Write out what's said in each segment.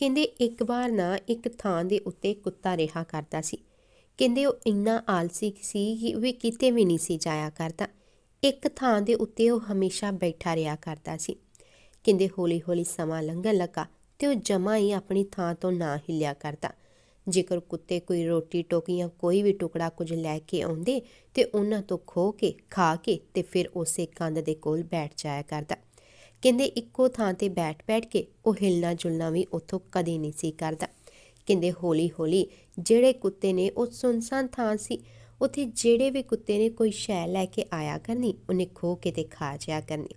ਕਹਿੰਦੇ ਇੱਕ ਵਾਰ ਨਾ ਇੱਕ ਥਾਂ ਦੇ ਉੱਤੇ ਕੁੱਤਾ ਰਿਹਾ ਕਰਦਾ ਸੀ। ਕਹਿੰਦੇ ਉਹ ਇੰਨਾ ਆਲਸੀ ਸੀ ਕਿ ਵੀ ਕਿਤੇ ਵੀ ਨਹੀਂ ਸੀ ਜਾਇਆ ਕਰਦਾ। ਇੱਕ ਥਾਂ ਦੇ ਉੱਤੇ ਉਹ ਹਮੇਸ਼ਾ ਬੈਠਾ ਰਿਹਾ ਕਰਦਾ ਸੀ। ਕਹਿੰਦੇ ਹੌਲੀ-ਹੌਲੀ ਸਮਾਂ ਲੰਘਣ ਲੱਗਾ ਤੇ ਉਹ ਜਮਾ ਹੀ ਆਪਣੀ ਥਾਂ ਤੋਂ ਨਾ ਹਿੱਲਿਆ ਕਰਦਾ। ਜੇਕਰ ਕੁੱਤੇ ਕੋਈ ਰੋਟੀ ਟੋਕੀਆਂ ਕੋਈ ਵੀ ਟੁਕੜਾ ਕੁਝ ਲੈ ਕੇ ਆਉਂਦੇ ਤੇ ਉਹਨਾਂ ਤੋਂ ਖੋ ਕੇ, ਖਾ ਕੇ ਤੇ ਫਿਰ ਉਸੇ ਕੰਧ ਦੇ ਕੋਲ ਬੈਠ ਜਾਇਆ ਕਰਦਾ। ਕਹਿੰਦੇ ਇੱਕੋ ਥਾਂ ਤੇ ਬੈਠ-ਬੈਠ ਕੇ ਉਹ ਹਿਲਣਾ ਜੁਲਣਾ ਵੀ ਉੱਥੋਂ ਕਦੇ ਨਹੀਂ ਸੀ ਕਰਦਾ। ਕਹਿੰਦੇ ਹੌਲੀ-ਹੌਲੀ ਜਿਹੜੇ ਕੁੱਤੇ ਨੇ ਉਹ ਸੁਨਸਾਨ ਥਾਂ ਸੀ, ਉੱਥੇ ਜਿਹੜੇ ਵੀ ਕੁੱਤੇ ਨੇ ਕੋਈ ਸ਼ੈ ਲੈ ਕੇ ਆਇਆ ਕਰਨੀ, ਉਹਨੇ ਖੋ ਕੇ ਤੇ ਖਾ ਜਾਇਆ ਕਰਨੀ।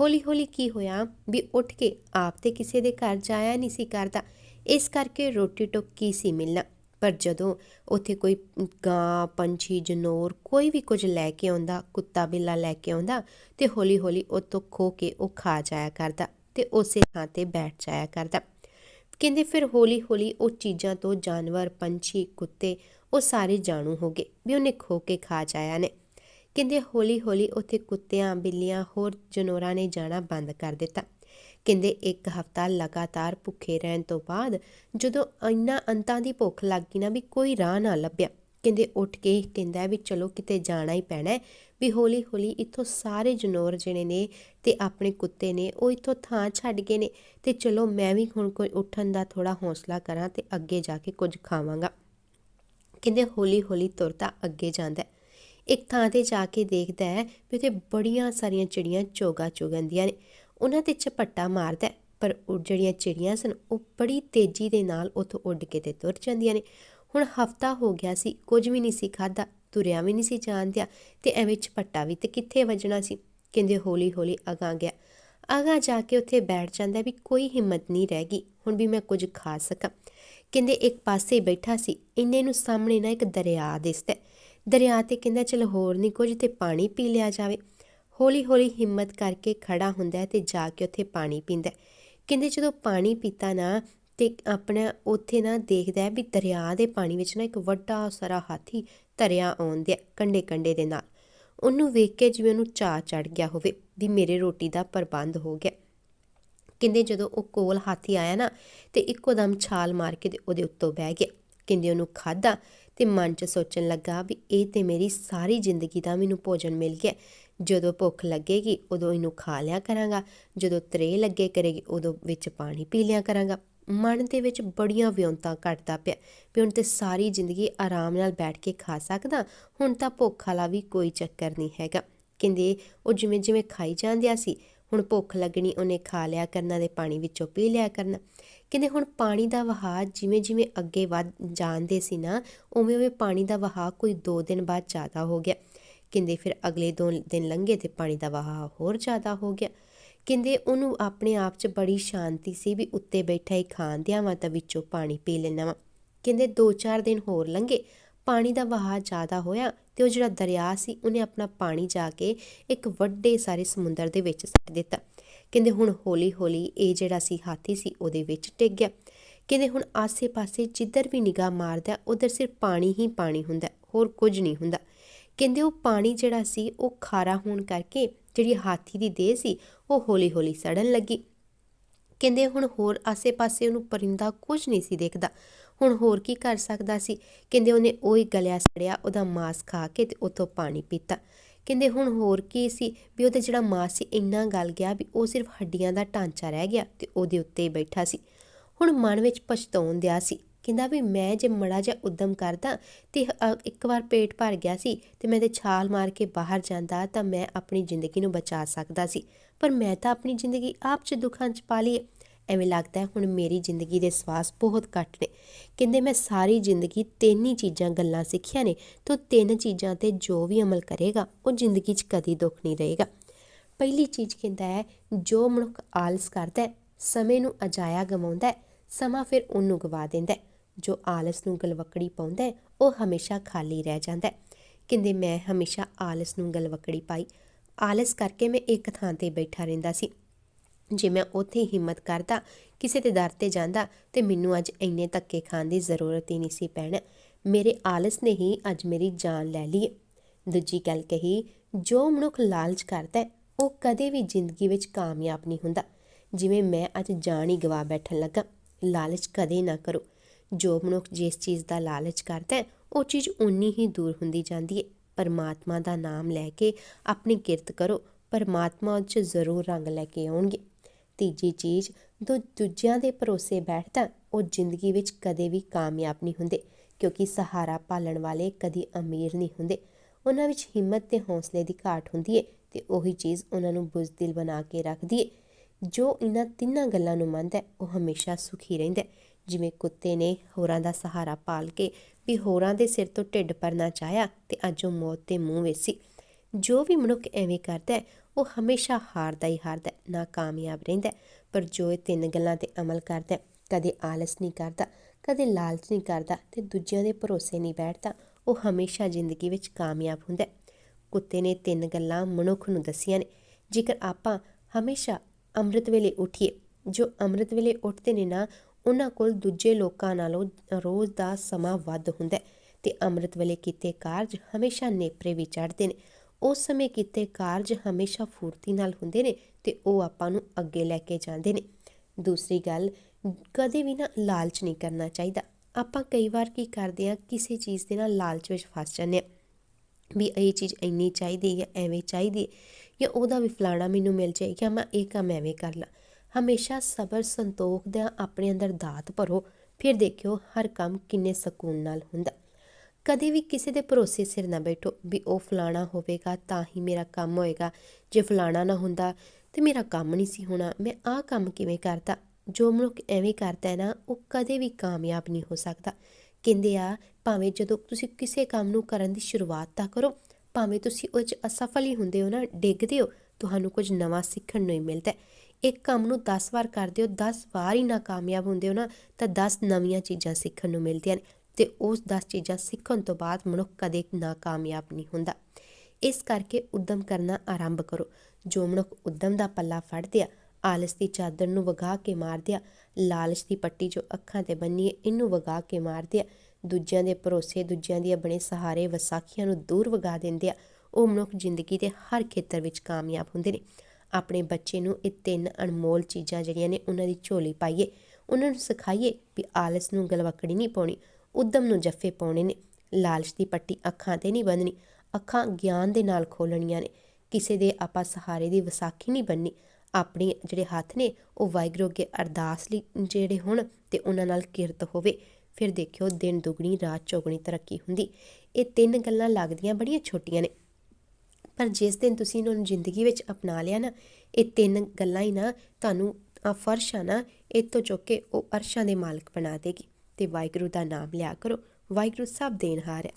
ਹੌਲੀ-ਹੌਲੀ ਕੀ ਹੋਇਆ ਵੀ ਉੱਠ ਕੇ ਆਪ ਤੇ ਕਿਸੇ ਦੇ ਘਰ ਜਾਇਆ ਨਹੀਂ ਸੀ ਕਰਦਾ, ਇਸ ਕਰਕੇ ਰੋਟੀ ਟੁੱਕ ਸੀ ਮਿਲਣਾ। ਪਰ ਜਦੋਂ ਉੱਥੇ ਕੋਈ ਗਾਂ, ਪੰਛੀ, ਜਨੌਰ ਕੋਈ ਵੀ ਕੁਝ ਲੈ ਕੇ ਆਉਂਦਾ, ਕੁੱਤਾ ਬਿੱਲਾ ਲੈ ਕੇ ਆਉਂਦਾ ਤੇ ਹੌਲੀ-ਹੌਲੀ ਉਹ ਤੋਂ ਖੋ ਕੇ ਉਹ ਖਾ ਜਾਇਆ ਕਰਦਾ ਤੇ ਉਸੇ ਥਾਂ ਤੇ ਬੈਠ ਜਾਇਆ ਕਰਦਾ। ਕਹਿੰਦੇ ਫਿਰ ਹੌਲੀ-ਹੌਲੀ ਉਹ ਚੀਜ਼ਾਂ ਤੋਂ ਜਾਨਵਰ, ਪੰਛੀ, ਕੁੱਤੇ ਉਹ ਸਾਰੇ ਜਾਣੂ ਹੋ ਗਏ ਵੀ ਉਹਨੇ ਖੋ ਕੇ ਖਾ ਜਾਇਆ ਨੇ। ਕਹਿੰਦੇ ਹੌਲੀ-ਹੌਲੀ ਉੱਥੇ ਕੁੱਤਿਆਂ, ਬਿੱਲੀਆਂ ਹੋਰ ਜਨੌਰਾਂ ਨੇ ਜਾਣਾ ਬੰਦ ਕਰ ਦਿੱਤਾ। ਕਹਿੰਦੇ ਇੱਕ ਹਫਤਾ ਲਗਾਤਾਰ ਭੁੱਖੇ ਰਹਿਣ ਤੋਂ ਬਾਅਦ ਜਦੋਂ ਇੰਨਾ ਅੰਤਾਂ ਦੀ ਭੁੱਖ ਲੱਗ ਗਈ ਨਾ ਵੀ ਕੋਈ ਰਾਹ ਨਾ ਲੱਭਿਆ, ਕਹਿੰਦੇ ਉੱਠ ਕੇ ਕਹਿੰਦਾ ਵੀ ਚਲੋ ਕਿਤੇ ਜਾਣਾ ਹੀ ਪੈਣਾ ਵੀ ਹੌਲੀ ਹੌਲੀ ਇੱਥੋਂ ਸਾਰੇ ਜਨੌਰ ਜਿਹੜੇ ਨੇ ਤੇ ਆਪਣੇ ਕੁੱਤੇ ਨੇ ਉਹ ਇੱਥੋਂ ਥਾਂ ਛੱਡ ਗਏ ਨੇ ਤੇ ਚਲੋ ਮੈਂ ਵੀ ਹੁਣ ਕੋਈ ਉੱਠਣ ਦਾ ਥੋੜਾ ਹੌਸਲਾ ਕਰਾਂ ਤੇ ਅੱਗੇ ਜਾ ਕੇ ਕੁਝ ਖਾਵਾਂਗਾ। ਕਹਿੰਦੇ ਹੌਲੀ ਹੌਲੀ ਤੁਰਦਾ ਅੱਗੇ ਜਾਂਦਾ ਇੱਕ ਥਾਂ ਤੇ ਜਾ ਕੇ ਦੇਖਦਾ ਹੈ ਵੀ ਉੱਥੇ ਬੜੀਆਂ ਸਾਰੀਆਂ ਚਿੜੀਆਂ ਚੋਗਾ ਚੁਗੰਦੀਆਂ ਨੇ। ਉਹਨਾਂ ਤੇ ਝਪੱਟਾ ਮਾਰਦਾ ਪਰ ਉਹ ਜਿਹੜੀਆਂ ਚਿੜੀਆਂ ਸਨ, ਉਹ ਬੜੀ ਤੇਜ਼ੀ ਦੇ ਨਾਲ ਉੱਥੋਂ ਉੱਡ ਕੇ ਤੇ ਤੁਰ ਜਾਂਦੀਆਂ ਨੇ। ਹੁਣ ਹਫਤਾ ਹੋ ਗਿਆ ਸੀ, ਕੁਝ ਵੀ ਨਹੀਂ ਸੀ ਖਾਦਾ ਤੁਰਿਆ ਵੀ ਨਹੀਂ ਸੀ ਜਾਣਦਿਆ ਤੇ ਐਵੇਂ ਝਪੱਟਾ ਵੀ ਤੇ ਕਿੱਥੇ ਵੱਜਣਾ ਸੀ? ਕਹਿੰਦੇ ਹੌਲੀ ਹੌਲੀ ਅਗਾਂ ਗਿਆ। ਅਗਾਂ ਜਾ ਕੇ ਉੱਥੇ ਬੈਠ ਜਾਂਦਾ ਵੀ ਕੋਈ ਹਿੰਮਤ ਨਹੀਂ ਰਹਿ ਗਈ, ਹੁਣ ਵੀ ਮੈਂ ਕੁਝ ਖਾ ਸਕਾਂ। ਕਹਿੰਦੇ ਇੱਕ ਪਾਸੇ ਬੈਠਾ ਸੀ, ਇੰਨੇ ਨੂੰ ਸਾਹਮਣੇ ਨਾ ਇੱਕ ਦਰਿਆ ਦਿਸਦਾ ਦਰਿਆ ਤੇ ਕਹਿੰਦਾ, ਚਲ ਹੋਰ ਨਹੀਂ ਕੁਝ ਤੇ ਪਾਣੀ ਪੀ ਲਿਆ ਜਾਵੇ। ਹੌਲੀ ਹੌਲੀ ਹਿੰਮਤ ਕਰਕੇ ਖੜਾ ਹੁੰਦਾ ਹੈ ਤੇ ਜਾ ਕੇ ਉੱਥੇ ਪਾਣੀ ਪੀਂਦਾ ਕਹਿੰਦੇ ਜਦੋਂ ਪਾਣੀ ਪੀਤਾ ਨਾ ਤੇ ਆਪਣਾ ਉੱਥੇ ਨਾ ਦੇਖਦਾ ਵੀ ਦਰਿਆ ਦੇ ਪਾਣੀ ਵਿੱਚ ਨਾ ਇੱਕ ਵੱਡਾ ਸਾਰਾ ਹਾਥੀ ਤਰਿਆ ਆਉਂਦਿਆ ਕੰਡੇ ਕੰਡੇ ਦੇ ਨਾਲ। ਉਹਨੂੰ ਵੇਖ ਕੇ ਜਿਵੇਂ ਉਹਨੂੰ ਚਾਅ ਚੜ ਗਿਆ ਹੋਵੇ ਵੀ ਮੇਰੇ ਰੋਟੀ ਦਾ ਪ੍ਰਬੰਧ ਹੋ ਗਿਆ। ਕਹਿੰਦੇ ਜਦੋਂ ਉਹ ਕੋਲ ਹਾਥੀ ਆਇਆ ਨਾ ਤੇ ਇੱਕੋ ਦਮ ਛਾਲ ਮਾਰ ਕੇ ਉਹਦੇ ਉੱਤੋਂ ਬਹਿ ਗਿਆ। ਕਹਿੰਦੇ ਉਹਨੂੰ ਖਾਦਾ ਤੇ ਮਨ 'ਚ ਸੋਚਣ ਲੱਗਾ ਵੀ ਇਹ ਤੇ ਮੇਰੀ ਸਾਰੀ ਜ਼ਿੰਦਗੀ ਦਾ ਮੈਨੂੰ ਭੋਜਨ ਮਿਲ ਗਿਆ। ਜਦੋਂ ਭੁੱਖ ਲੱਗੇਗੀ, ਉਦੋਂ ਇਹਨੂੰ ਖਾ ਲਿਆ ਕਰਾਂਗਾ। ਜਦੋਂ ਤਰੇ ਲੱਗੇ ਕਰੇਗੀ, ਉਦੋਂ ਵਿੱਚ ਪਾਣੀ ਪੀ ਲਿਆ ਕਰਾਂਗਾ। ਮਨ ਦੇ ਵਿੱਚ ਬੜੀਆਂ ਵਿਉਂਤਾਂ ਕੱਟਦਾ ਪਿਆ। ਵੀ ਹੁਣ ਤੇ ਸਾਰੀ ਜ਼ਿੰਦਗੀ ਆਰਾਮ ਨਾਲ ਬੈਠ ਕੇ ਖਾ ਸਕਦਾ, ਹੁਣ ਤਾਂ ਭੁੱਖ ਵਾਲਾ ਵੀ ਕੋਈ ਚੱਕਰ ਨਹੀਂ ਹੈਗਾ। ਕਹਿੰਦੇ ਉਹ ਜਿਵੇਂ ਜਿਵੇਂ ਖਾਈ ਜਾਂਦਿਆ ਸੀ, ਹੁਣ ਭੁੱਖ ਲੱਗਣੀ ਉਹਨੇ ਖਾ ਲਿਆ ਕਰਨਾ ਤੇ ਪਾਣੀ ਵਿੱਚੋਂ ਪੀ ਲਿਆ ਕਰਨਾ। ਕਹਿੰਦੇ ਹੁਣ ਪਾਣੀ ਦਾ ਵਹਾਅ ਜਿਵੇਂ ਜਿਵੇਂ ਅੱਗੇ ਵੱਧ ਜਾਂਦੇ ਸੀ ਨਾ, ਉਵੇਂ ਉਵੇਂ ਪਾਣੀ ਦਾ ਵਹਾਅ ਕੋਈ 2 ਦਿਨ ਬਾਅਦ ਜ਼ਿਆਦਾ ਹੋ ਗਿਆ। ਕਹਿੰਦੇ ਫਿਰ ਅਗਲੇ ਦੋ ਦਿਨ ਲੰਘੇ ਤੇ ਪਾਣੀ ਦਾ ਵਹਾਅ ਹੋਰ ਜ਼ਿਆਦਾ ਹੋ ਗਿਆ। ਕਹਿੰਦੇ ਉਹਨੂੰ ਆਪਣੇ ਆਪ 'ਚ ਬੜੀ ਸ਼ਾਂਤੀ ਸੀ ਵੀ ਉੱਤੇ ਬੈਠਾ ਹੀ ਖਾਣ ਦਿਆਂ ਵਾਂ ਤਾਂ ਵਿੱਚੋਂ ਪਾਣੀ ਪੀ ਲੈਣਾ ਵਾ। ਕਹਿੰਦੇ 2-4 ਦਿਨ ਹੋਰ ਲੰਘੇ, ਪਾਣੀ ਦਾ ਵਹਾਅ ਜ਼ਿਆਦਾ ਹੋਇਆ ਤੇ ਉਹ ਜਿਹੜਾ ਦਰਿਆ ਸੀ ਉਹਨੇ ਆਪਣਾ ਪਾਣੀ ਜਾ ਕੇ ਇੱਕ ਵੱਡੇ ਸਾਰੇ ਸਮੁੰਦਰ ਦੇ ਵਿੱਚ ਸੁੱਟ ਦਿੱਤਾ। ਕਹਿੰਦੇ ਹੁਣ ਹੌਲੀ-ਹੌਲੀ ਇਹ ਜਿਹੜਾ ਸੀ ਹਾਥੀ ਸੀ ਉਹਦੇ ਵਿੱਚ ਟਿਕ ਗਿਆ। ਕਹਿੰਦੇ ਹੁਣ ਆਸੇ-ਪਾਸੇ ਜਿੱਧਰ ਵੀ ਨਿਗਾਹ ਮਾਰਦਾ, ਉਧਰ ਸਿਰਫ ਪਾਣੀ ਹੀ ਪਾਣੀ ਹੁੰਦਾ, ਹੋਰ ਕੁਝ ਨਹੀਂ ਹੁੰਦਾ। ਕਹਿੰਦੇ ਉਹ ਪਾਣੀ ਜਿਹੜਾ ਸੀ, ਉਹ ਖਾਰਾ ਹੋਣ ਕਰਕੇ ਜਿਹੜੀ ਹਾਥੀ ਦੀ ਦੇਹ ਸੀ, ਉਹ ਹੌਲੀ-ਹੌਲੀ ਸੜਨ ਲੱਗੀ। ਕਹਿੰਦੇ ਹੁਣ ਹੋਰ ਆਸੇ-ਪਾਸੇ ਉਹਨੂੰ ਪਰਿੰਦਾ ਕੁਝ ਨਹੀਂ ਸੀ ਦੇਖਦਾ। ਹੁਣ ਹੋਰ ਕੀ ਕਰ ਸਕਦਾ ਸੀ? ਕਹਿੰਦੇ ਉਹਨੇ ਉਹ ਹੀ ਗਲਿਆ ਸੜਿਆ, ਉਹਦਾ ਮਾਸ ਖਾ ਕੇ ਤੇ ਉਤੋਂ ਪਾਣੀ ਪੀਤਾ। ਕਹਿੰਦੇ ਹੁਣ ਹੋਰ ਕੀ ਸੀ? ਵੀ ਉਹਦਾ ਜਿਹੜਾ ਮਾਸ ਸੀ, ਇੰਨਾ ਗਲ ਗਿਆ ਵੀ ਉਹ ਸਿਰਫ ਹੱਡੀਆਂ ਦਾ ਢਾਂਚਾ ਰਹਿ ਗਿਆ ਤੇ ਉਹਦੇ ਉੱਤੇ ਹੀ ਬੈਠਾ ਸੀ। ਹੁਣ ਮਨ ਵਿੱਚ ਪਛਤਾਉਣ ਦਿਆ ਸੀ। ਕਹਿੰਦਾ ਵੀ ਮੈਂ ਜੇ ਮੜਾ ਜਿਹਾ ਉਦਮ ਕਰਦਾ ਤੇ ਇੱਕ ਵਾਰ ਪੇਟ ਭਰ ਗਿਆ ਸੀ ਤੇ ਮੈਂ ਤੇ ਛਾਲ ਮਾਰ ਕੇ ਬਾਹਰ ਜਾਂਦਾ ਤਾਂ ਮੈਂ ਆਪਣੀ ਜ਼ਿੰਦਗੀ ਨੂੰ ਬਚਾ ਸਕਦਾ ਸੀ। ਪਰ ਮੈਂ ਤਾਂ ਆਪਣੀ ਜ਼ਿੰਦਗੀ ਆਪ 'ਚ ਦੁੱਖਾਂ 'ਚ ਪਾ ਲਈ ਹੈ। ਐਵੇਂ ਲੱਗਦਾ ਹੁਣ ਮੇਰੀ ਜ਼ਿੰਦਗੀ ਦੇ ਸਵਾਸ ਬਹੁਤ ਘੱਟ ਨੇ। ਕਹਿੰਦੇ ਮੈਂ ਸਾਰੀ ਜ਼ਿੰਦਗੀ ਤਿੰਨ ਹੀ ਚੀਜ਼ਾਂ ਗੱਲਾਂ ਸਿੱਖੀਆਂ ਨੇ ਤੇ ਤਿੰਨ ਚੀਜ਼ਾਂ ਤੇ ਜੋ ਵੀ ਅਮਲ ਕਰੇਗਾ ਉਹ ਜ਼ਿੰਦਗੀ 'ਚ ਕਦੀ ਦੁੱਖ ਨਹੀਂ ਰਹੇਗਾ। ਪਹਿਲੀ ਚੀਜ਼ ਕਹਿੰਦਾ ਹੈ, ਜੋ ਮਨੁੱਖ ਆਲਸ ਕਰਦਾ ਹੈ, ਸਮੇਂ ਨੂੰ ਅਜਾਇਆ ਗਵਾਉਂਦਾ ਹੈ, ਸਮਾਂ ਫਿਰ ਉਹਨੂੰ ਗਵਾ ਦਿੰਦਾ ਹੈ। ਜੋ ਆਲਸ ਨੂੰ ਗਲਵਕੜੀ ਪਾਉਂਦਾ ਹੈ, ਉਹ ਹਮੇਸ਼ਾ ਖਾਲੀ ਰਹਿ ਜਾਂਦਾ ਹੈ। ਕਹਿੰਦੇ, ਮੈਂ ਹਮੇਸ਼ਾ ਆਲਸ ਨੂੰ ਗਲਵਕੜੀ ਪਾਈ। ਆਲਸ ਕਰਕੇ ਮੈਂ ਇੱਕ ਥਾਂ ਤੇ ਬੈਠਾ ਰਹਿੰਦਾ ਸੀ। ਜੇ ਮੈਂ ਉੱਥੇ ਹਿੰਮਤ ਕਰਦਾ, ਕਿਸੇ ਦੇ ਦਰ ਤੇ ਜਾਂਦਾ, ਤੇ ਮੈਨੂੰ ਅੱਜ ਇੰਨੇ ਧੱਕੇ ਖਾਣ ਦੀ ਜ਼ਰੂਰਤ ਹੀ ਨਹੀਂ ਸੀ ਪੈਣਾ। ਮੇਰੇ ਆਲਸ ਨੇ ਹੀ ਅੱਜ ਮੇਰੀ ਜਾਨ ਲੈ ਲਈ ਹੈ। ਦੂਜੀ ਗੱਲ ਕਹੀ, ਜੋ ਮਨੁੱਖ ਲਾਲਚ ਕਰਦਾ ਉਹ ਕਦੇ ਵੀ ਜ਼ਿੰਦਗੀ ਵਿੱਚ ਕਾਮਯਾਬ ਨਹੀਂ ਹੁੰਦਾ। ਜਿਵੇਂ ਮੈਂ ਅੱਜ ਜਾਨ ਹੀ ਗਵਾ ਬੈਠਣ ਲੱਗਾ, ਲਾਲਚ ਕਦੇ ਨਾ ਕਰੋ। ਜੋ ਮਨੁੱਖ ਜਿਸ ਚੀਜ਼ ਦਾ ਲਾਲਚ ਕਰਦਾ ਹੈ, ਉਹ ਚੀਜ਼ ਉਨੀ ਹੀ ਦੂਰ ਹੁੰਦੀ ਜਾਂਦੀ ਹੈ। ਪਰਮਾਤਮਾ ਦਾ ਨਾਮ ਲੈ ਕੇ ਆਪਣੀ ਕਿਰਤ ਕਰੋ, ਪਰਮਾਤਮਾ ਉਹ 'ਚ ਜ਼ਰੂਰ ਰੰਗ ਲੈ ਕੇ ਆਉਣਗੇ। ਤੀਜੀ ਚੀਜ਼, ਜੋ ਦੂਜਿਆਂ ਦੇ ਭਰੋਸੇ ਬੈਠਦਾ, ਉਹ ਜ਼ਿੰਦਗੀ ਵਿੱਚ ਕਦੇ ਵੀ ਕਾਮਯਾਬ ਨਹੀਂ ਹੁੰਦੇ, ਕਿਉਂਕਿ ਸਹਾਰਾ ਪਾਲਣ ਵਾਲੇ ਕਦੀ ਅਮੀਰ ਨਹੀਂ ਹੁੰਦੇ। ਉਹਨਾਂ ਵਿੱਚ ਹਿੰਮਤ ਤੇ ਹੌਸਲੇ ਦੀ ਘਾਟ ਹੁੰਦੀ ਹੈ ਤੇ ਉਹੀ ਚੀਜ਼ ਉਹਨਾਂ ਨੂੰ ਬੁਜ਼ਦਿਲ ਬਣਾ ਕੇ ਰੱਖਦੀ ਹੈ। ਜੋ ਇਹਨਾਂ ਤਿੰਨਾਂ ਗੱਲਾਂ ਨੂੰ ਮੰਨਦਾ ਉਹ ਹਮੇਸ਼ਾ ਸੁਖੀ ਰਹਿੰਦਾ ਹੈ। ਜਿਵੇਂ ਕੁੱਤੇ ਨੇ ਹੋਰਾਂ ਦਾ ਸਹਾਰਾ ਪਾਲ ਕੇ ਵੀ ਹੋਰਾਂ ਦੇ ਸਿਰ ਤੋਂ ਢਿੱਡ ਭਰਨਾ ਚਾਹਿਆ ਤੇ ਅੱਜ ਉਹ ਮੌਤ ਦੇ ਮੂੰਹ ਵਿੱਚ ਸੀ। ਜੋ ਵੀ ਮਨੁੱਖ ਐਵੇਂ ਕਰਦਾ ਹੈ ਉਹ ਹਮੇਸ਼ਾ ਹਾਰਦਾ ਹੀ ਹਾਰਦਾ ਹੈ, ਨਾ ਕਾਮਯਾਬ ਰਹਿੰਦਾ ਪਰ ਜੋ ਇਹ ਤਿੰਨ ਗੱਲਾਂ ਤੇ ਅਮਲ ਕਰਦਾ ਕਦੇ ਆਲਸ ਨਹੀਂ ਕਰਦਾ ਕਦੇ ਲਾਲਚ ਨਹੀਂ ਕਰਦਾ ਤੇ ਦੂਜਿਆਂ ਦੇ ਭਰੋਸੇ ਨਹੀਂ ਬੈਠਦਾ ਉਹ ਹਮੇਸ਼ਾ ਜ਼ਿੰਦਗੀ ਵਿੱਚ ਕਾਮਯਾਬ ਹੁੰਦਾ ਕੁੱਤੇ ਨੇ ਤਿੰਨ ਗੱਲਾਂ ਮਨੁੱਖ ਨੂੰ ਦੱਸੀਆਂ ਨੇ ਜੇਕਰ ਆਪਾਂ ਹਮੇਸ਼ਾ ਅੰਮ੍ਰਿਤ ਵੇਲੇ ਉੱਠੀਏ ਜੋ ਅੰਮ੍ਰਿਤ ਵੇਲੇ ਉੱਠਦੇ ਨੇ ਨਾ ਉਹਨਾਂ ਕੋਲ ਦੂਜੇ ਲੋਕਾਂ ਨਾਲੋਂ ਰੋਜ਼ ਦਾ ਸਮਾਂ ਵੱਧ ਹੁੰਦਾ ਹੈ ਤੇ ਅੰਮ੍ਰਿਤ ਵੇਲੇ ਕੀਤੇ ਕਾਰਜ ਹਮੇਸ਼ਾ ਨੇਪਰੇ ਵੀ ਚੜ੍ਹਦੇ ਨੇ। ਉਸ ਸਮੇਂ ਕੀਤੇ ਕਾਰਜ ਹਮੇਸ਼ਾ ਫੁਰਤੀ ਨਾਲ ਹੁੰਦੇ ਨੇ ਤੇ ਉਹ ਆਪਾਂ ਨੂੰ ਅੱਗੇ ਲੈ ਕੇ ਜਾਂਦੇ ਨੇ। ਦੂਸਰੀ ਗੱਲ, ਕਦੇ ਵੀ ਨਾ ਲਾਲਚ ਨਹੀਂ ਕਰਨਾ ਚਾਹੀਦਾ। ਆਪਾਂ ਕਈ ਵਾਰ ਕੀ ਕਰਦੇ ਆ ਕਿਸੇ ਚੀਜ਼ ਦੇ ਨਾਲ ਲਾਲਚ ਵਿੱਚ ਫਸ ਜਾਂਦੇ ਆ ਵੀ ਇਹ ਚੀਜ਼ ਇੰਨੀ ਚਾਹੀਦੀ ਹੈ ਐਵੇਂ ਚਾਹੀਦੀ ਹੈ ਜਾਂ ਉਹਦਾ ਵੀ ਫਲਾਣਾ ਮੈਨੂੰ ਮਿਲ ਜਾਏ ਜਾਂ ਮੈਂ ਇਹ ਕੰਮ ਐਵੇਂ ਕਰ ਲਾਂ। ਹਮੇਸ਼ਾ ਸਬਰ, ਸੰਤੋਖ ਦਾ ਆਪਣੇ ਅੰਦਰ ਦਾਤ ਭਰੋ, ਫਿਰ ਦੇਖਿਓ ਹਰ ਕੰਮ ਕਿੰਨੇ ਸਕੂਨ ਨਾਲ ਹੁੰਦਾ। ਕਦੇ ਵੀ ਕਿਸੇ ਦੇ ਭਰੋਸੇ ਸਿਰ ਨਾ ਬੈਠੋ ਵੀ ਉਹ ਫਲਾਣਾ ਹੋਵੇਗਾ ਤਾਂ ਹੀ ਮੇਰਾ ਕੰਮ ਹੋਏਗਾ। ਜੇ ਫਲਾਣਾ ਨਾ ਹੁੰਦਾ ਤੇ ਮੇਰਾ ਕੰਮ ਨਹੀਂ ਸੀ ਹੋਣਾ। ਮੈਂ ਆਹ ਕੰਮ ਕਿਵੇਂ ਕਰਦਾ ਜੋ ਮਨੁੱਖ ਐਵੇਂ ਕਰਦਾ ਹੈ ਨਾ, ਉਹ ਕਦੇ ਵੀ ਕਾਮਯਾਬ ਨਹੀਂ ਹੋ ਸਕਦਾ। ਕਹਿੰਦੇ ਆ, ਭਾਵੇਂ ਜਦੋਂ ਤੁਸੀਂ ਕਿਸੇ ਕੰਮ ਨੂੰ ਕਰਨ ਦੀ ਸ਼ੁਰੂਆਤ ਤਾਂ ਕਰੋ, ਭਾਵੇਂ ਤੁਸੀਂ ਉਹ 'ਚ ਅਸਫਲ ਹੀ ਹੁੰਦੇ ਹੋ ਨਾ, ਡਿੱਗਦੇ ਹੋ, ਤੁਹਾਨੂੰ ਕੁਝ ਨਵਾਂ ਸਿੱਖਣ ਨੂੰ ਹੀ ਮਿਲਦਾ ਇੱਕ ਕੰਮ ਨੂੰ 10 ਵਾਰ ਕਰਦੇ ਹੋ 10 ਵਾਰ ਹੀ ਨਾਕਾਮਯਾਬ ਹੁੰਦੇ ਹੋ ਨਾ, ਤਾਂ 10 ਨਵੀਆਂ ਚੀਜ਼ਾਂ ਸਿੱਖਣ ਨੂੰ ਮਿਲਦੀਆਂ ਨੇ। ਤੇ ਉਸ 10 ਚੀਜ਼ਾਂ ਸਿੱਖਣ ਤੋਂ ਬਾਅਦ ਮਨੁੱਖ ਕਦੇ ਨਾਕਾਮਯਾਬ ਨਹੀਂ ਹੁੰਦਾ। ਇਸ ਕਰਕੇ ਉਦਮ ਕਰਨਾ ਆਰੰਭ ਕਰੋ। ਜੋ ਮਨੁੱਖ ਉਦਮ ਦਾ ਪੱਲਾ ਫੜਦੇ ਆ ਆਲਸ ਦੀ ਚਾਦਰ ਨੂੰ ਵਗਾ ਕੇ ਮਾਰਦੇ ਆ ਲਾਲਚ ਦੀ ਪੱਟੀ ਜੋ ਅੱਖਾਂ ਤੇ ਬੰਨੀ ਹੈ, ਇਹਨੂੰ ਵਗਾ ਕੇ ਮਾਰਦੇ ਆ ਦੂਜਿਆਂ ਦੇ ਭਰੋਸੇ, ਦੂਜਿਆਂ ਦੀਆਂ ਆਪਣੇ ਸਹਾਰੇ, ਵਿਸਾਖੀਆਂ ਨੂੰ ਦੂਰ ਵਗਾ ਦਿੰਦੇ ਆ ਉਹ ਮਨੁੱਖ ਜ਼ਿੰਦਗੀ ਦੇ ਹਰ ਖੇਤਰ ਵਿੱਚ ਕਾਮਯਾਬ ਹੁੰਦੇ ਨੇ। ਆਪਣੇ ਬੱਚੇ ਨੂੰ ਇਹ ਤਿੰਨ ਅਨਮੋਲ ਚੀਜ਼ਾਂ ਜਿਹੜੀਆਂ ਨੇ ਉਹਨਾਂ ਦੀ ਝੋਲੀ ਪਾਈਏ, ਉਹਨਾਂ ਨੂੰ ਸਿਖਾਈਏ ਵੀ ਆਲਸ ਨੂੰ ਗਲਵਕੜੀ ਨਹੀਂ ਪਾਉਣੀ, ਉਦਮ ਨੂੰ ਜੱਫੇ ਪਾਉਣੇ ਨੇ। ਲਾਲਚ ਦੀ ਪੱਟੀ ਅੱਖਾਂ ਤੇ ਨਹੀਂ ਬੰਨਣੀ ਅੱਖਾਂ ਗਿਆਨ ਦੇ ਨਾਲ ਖੋਲਣੀਆਂ ਨੇ। ਕਿਸੇ ਦੇ ਆਪਾਂ ਸਹਾਰੇ ਦੀ ਵਿਸਾਖੀ ਨਹੀਂ ਬੰਨੀ ਆਪਣੇ ਜਿਹੜੇ ਹੱਥ ਨੇ, ਉਹ ਵਾਹਿਗੁਰੂ ਅੱਗੇ ਅਰਦਾਸ ਲਈ ਜਿਹੜੇ ਹੁਣ ਤੇ ਉਹਨਾਂ ਨਾਲ ਕਿਰਤ ਹੋਵੇ। ਫਿਰ ਦੇਖਿਓ ਦਿਨ ਦੁਗਣੀ, ਰਾਤ ਚੌਗਣੀ ਤਰੱਕੀ ਹੁੰਦੀ। ਇਹ ਤਿੰਨ ਗੱਲਾਂ ਲੱਗਦੀਆਂ ਬੜੀਆਂ ਛੋਟੀਆਂ ਨੇ। ਪਰ ਜਿਸ ਦਿਨ ਤੁਸੀਂ ਇਹਨਾਂ ਨੂੰ ਜ਼ਿੰਦਗੀ ਵਿੱਚ ਅਪਣਾ ਲਿਆ ਨਾ, ਇਹ ਤਿੰਨ ਗੱਲਾਂ ਹੀ ਨਾ ਤੁਹਾਨੂੰ ਆ ਫਰਸ਼ ਆ ਨਾ ਇਹ ਤੋਂ ਚੁੱਕ ਕੇ ਉਹ ਅਰਸ਼ਾਂ ਦੇ ਮਾਲਕ ਬਣਾ ਦੇਗੀ। ਤੇ ਵਾਹਿਗੁਰੂ ਦਾ ਨਾਮ ਲਿਆ ਕਰੋ। ਵਾਹਿਗੁਰੂ ਸਭ ਦੇਣਹਾਰ ਹੈ